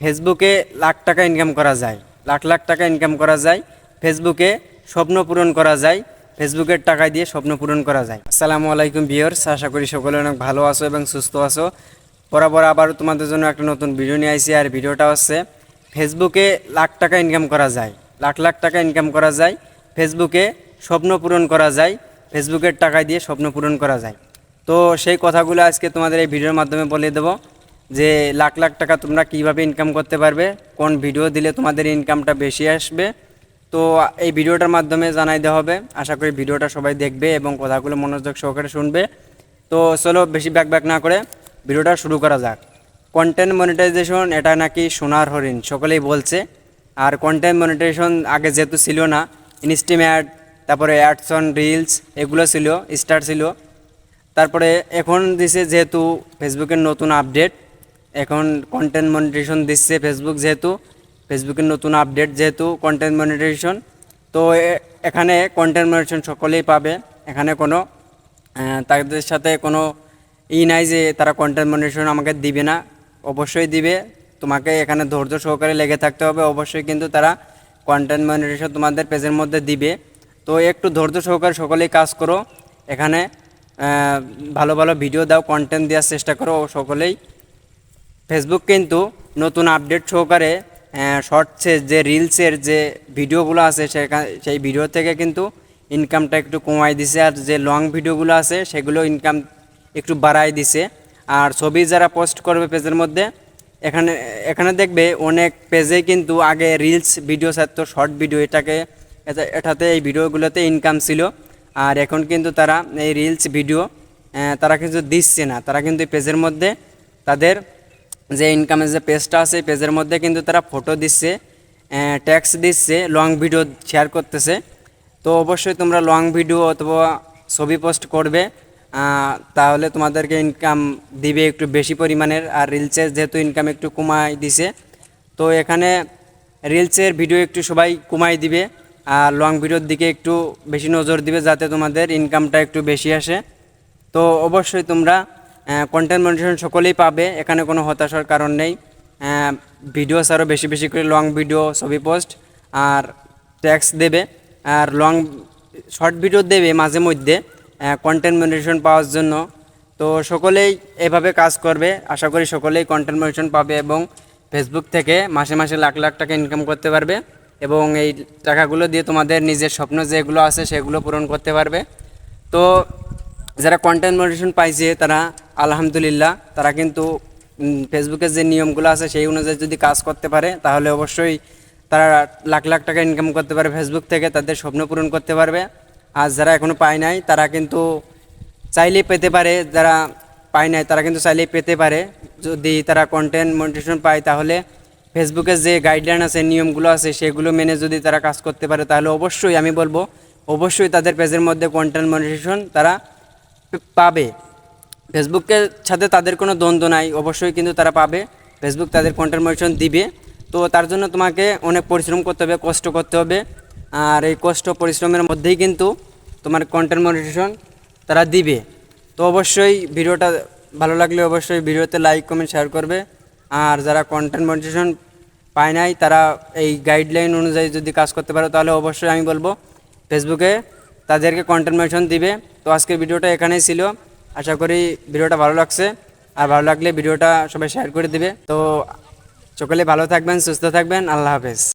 ফেসবুকে লাখ টাকা ইনকাম করা যায়, লাখ লাখ টাকা ইনকাম করা যায়, ফেসবুকে স্বপ্ন পূরণ করা যায়, ফেসবুকের টাকা দিয়ে স্বপ্ন পূরণ করা যায়। আসসালামু আলাইকুম বিয়র্স আশা করি সকলে অনেক ভালো আছো এবং সুস্থ আছো। বরাবর আবার তোমাদের জন্য একটা নতুন ভিডিও নিয়ে আইছি আর ভিডিওটা হচ্ছে ফেসবুকে লাখ টাকা ইনকাম করা যায়, লাখ লাখ টাকা ইনকাম করা যায়, ফেসবুকে স্বপ্ন পূরণ করা যায়, ফেসবুকের টাকা দিয়ে স্বপ্ন পূরণ করা যায়। তো সেই কথাগুলো আজকে তোমাদের এই ভিডিওর মাধ্যমে বলে দেবো। যে লাখ লাখ টাকা তোমরা কীভাবে ইনকাম করতে পারবে, কোন ভিডিও দিলে তোমাদের ইনকামটা বেশি আসবে, তো এই ভিডিওটার মাধ্যমে জানাই দেওয়া হবে। আশা করি ভিডিওটা সবাই দেখবে এবং কথাগুলো মনোযোগ সহকারে শুনবে। তো চলো বেশি ব্যাক ব্যাক না করে ভিডিওটা শুরু করা যাক। কন্টেন্ট মনিটাইজেশন এটা নাকি সোনার হরিণ, সকলেই বলছে। আর কন্টেন্ট মনিটাইজেশন আগে যেহেতু ছিল না ইনস্টিম অ্যাড তারপরে অ্যাডসন রিলস এগুলো ছিল স্টার ছিল। তারপরে এখন দিছে যেহেতু ফেসবুকের নতুন আপডেট এখন কন্টেন্ট মনিটাইজেশন দিচ্ছে ফেসবুক যেহেতু ফেসবুকের নতুন আপডেট যেহেতু কন্টেন্ট মনিটাইজেশন তো এখানে কন্টেন্ট মনিটাইজেশন সকলেই পাবে। এখানে কোনো তাদের সাথে কোনো ই নাই যে তারা কন্টেন্ট মনিটাইজেশন আমাকে দিবে না। অবশ্যই দিবে। তোমাকে এখানে ধৈর্য সহকারে লেগে থাকতে হবে। অবশ্যই কিন্তু তারা কন্টেন্ট মনিটাইজেশন তোমাদের পেজের মধ্যে দিবে। তো একটু ধৈর্য সহকারে সকলেই কাজ করো। এখানে ভালো ভালো ভিডিও দাও কন্টেন্ট দেওয়ার চেষ্টা করো। সকলেই ফেসবুক কিন্তু নতুন আপডেট সহকারে শর্টসের যে রিলসের যে ভিডিওগুলো আছে সেখানে সেই ভিডিও থেকে কিন্তু ইনকামটা একটু কমাই দিছে আর যে লং ভিডিওগুলো আছে সেগুলো ইনকাম একটু বাড়াই দিছে। আর ছবি যারা পোস্ট করবে পেজের মধ্যে, এখানে এখানে দেখবে অনেক পেজে কিন্তু আগে রিলস ভিডিও থাকতো শর্ট ভিডিও এটাকে, এটা- এটাতে এই ভিডিওগুলোতে ইনকাম ছিল। আর এখন কিন্তু তারা এই রিলস ভিডিও তারা কিন্তু দিচ্ছে না। তারা কিন্তু পেজের মধ্যে তাদের যে ইনকামের যে পেজটা আছে পেজের মধ্যে কিন্তু তারা ফটো দিচ্ছে ট্যাক্স দিচ্ছে লং ভিডিও শেয়ার করতেছে। তো অবশ্যই তোমরা লং ভিডিও অথবা ছবি পোস্ট করবে তাহলে তোমাদেরকে ইনকাম দিবে একটু বেশি পরিমাণের, আর রিলসের যেহেতু ইনকাম একটু কমাই দিছে, তো এখানে রিলসের ভিডিও একটু সবাই কমাই দিবে, আর লং ভিডিওর দিকে একটু বেশি নজর দিবে, যাতে তোমাদের ইনকামটা একটু বেশি আসে। তো অবশ্যই তোমরা কন্টেন্ট মনিটেশন সকলেই পাবে, এখানে কোনো হতাশার কারণ নেই। ভিডিও আরও বেশি বেশি করে লং ভিডিও ছবি পোস্ট আর ট্যাক্স দেবে, আর লং শর্ট ভিডিও দেবে মাঝে মধ্যে কন্টেন্ট মনিটেশন পাওয়ার জন্য। তো সকলেই এভাবে কাজ করবে, আশা করি সকলেই কন্টেন্ট মনিটেশন পাবে এবং ফেসবুক থেকে মাসে মাসে লাখ লাখ টাকা ইনকাম করতে পারবে এবং এই টাকাগুলো দিয়ে তোমাদের নিজের স্বপ্ন যেগুলো আছে সেগুলো পূরণ করতে পারবে। তো যারা কন্টেন্ট মনিটেশন পাইছে তারা আলহামদুলিল্লাহ, তারা কিন্তু ফেসবুকের যে নিয়মগুলো আছে সেই অনুযায়ী যদি কাজ করতে পারে, তাহলে অবশ্যই তারা লাখ লাখ টাকা ইনকাম করতে পারে ফেসবুক থেকে, তাদের স্বপ্ন পূরণ করতে পারবে। আর যারা এখনও পায় নাই, তারা কিন্তু চাইলেই পেতে পারে, যারা পায় নাই, তারা কিন্তু চাইলেই পেতে পারে। যদি তারা কন্টেন্ট মনিটেশন পায়, তাহলে ফেসবুকের যে গাইডলাইন আছে, নিয়মগুলো আছে, সেগুলো মেনে যদি তারা কাজ করতে পারে, তাহলে অবশ্যই, আমি বলব, অবশ্যই তাদের পেজের মধ্যে কন্টেন্ট মনিটেশন তারা পাবে। ফেসবুকের সাথে তাদের কোনো দ্বন্দ্ব নাই, অবশ্যই কিন্তু তারা পাবে। ফেসবুক তাদের কন্টেন্ট মনিটেশন দিবে। তো তার জন্য তোমাকে অনেক পরিশ্রম করতে হবে, কষ্ট করতে হবে। আর এই কষ্ট, পরিশ্রমের মধ্যেই কিন্তু তোমার কন্টেন্ট মনিটেশন তারা দিবে। তো অবশ্যই ভিডিওটা ভালো লাগলে অবশ্যই ভিডিওতে লাইক কমেন্ট শেয়ার করবে। আর যারা কন্টেন্ট মনিটেশন পায় নাই, তারা এই গাইডলাইন অনুযায়ী যদি কাজ করতে পারো, তাহলে অবশ্যই আমি বলব, ফেসবুকে তাদেরকে কন্টেন্ট মেনশন দিবে। তো আজকের ভিডিওটা এখানেই ছিল। আশা করি ভিডিওটা ভালো লাগছে। আর ভালো লাগলে ভিডিওটা সবাই শেয়ার করে দিবে। তো সকলে ভালো থাকবেন, সুস্থ থাকবেন। আল্লাহ হাফেজ।